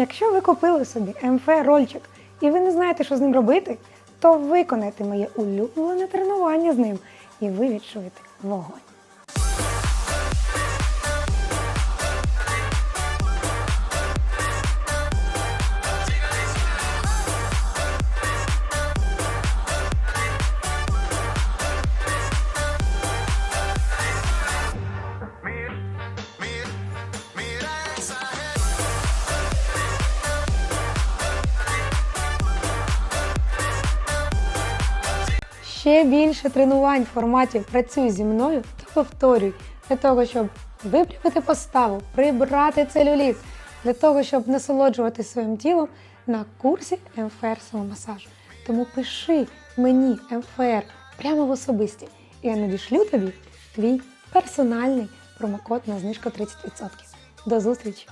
Якщо ви купили собі МФ рольчик і ви не знаєте, що з ним робити, то виконайте моє улюблене тренування з ним, і ви відчуєте вогонь. Ще більше тренувань в форматі Працюй зі мною та повторюй для того, щоб виправити поставу, прибрати целюліт, для того, щоб насолоджувати своїм тілом на курсі МФР самомасажу. Тому пиши мені МФР прямо в особисті, і я надішлю тобі твій персональний промокод на знижку 30%. До зустрічі.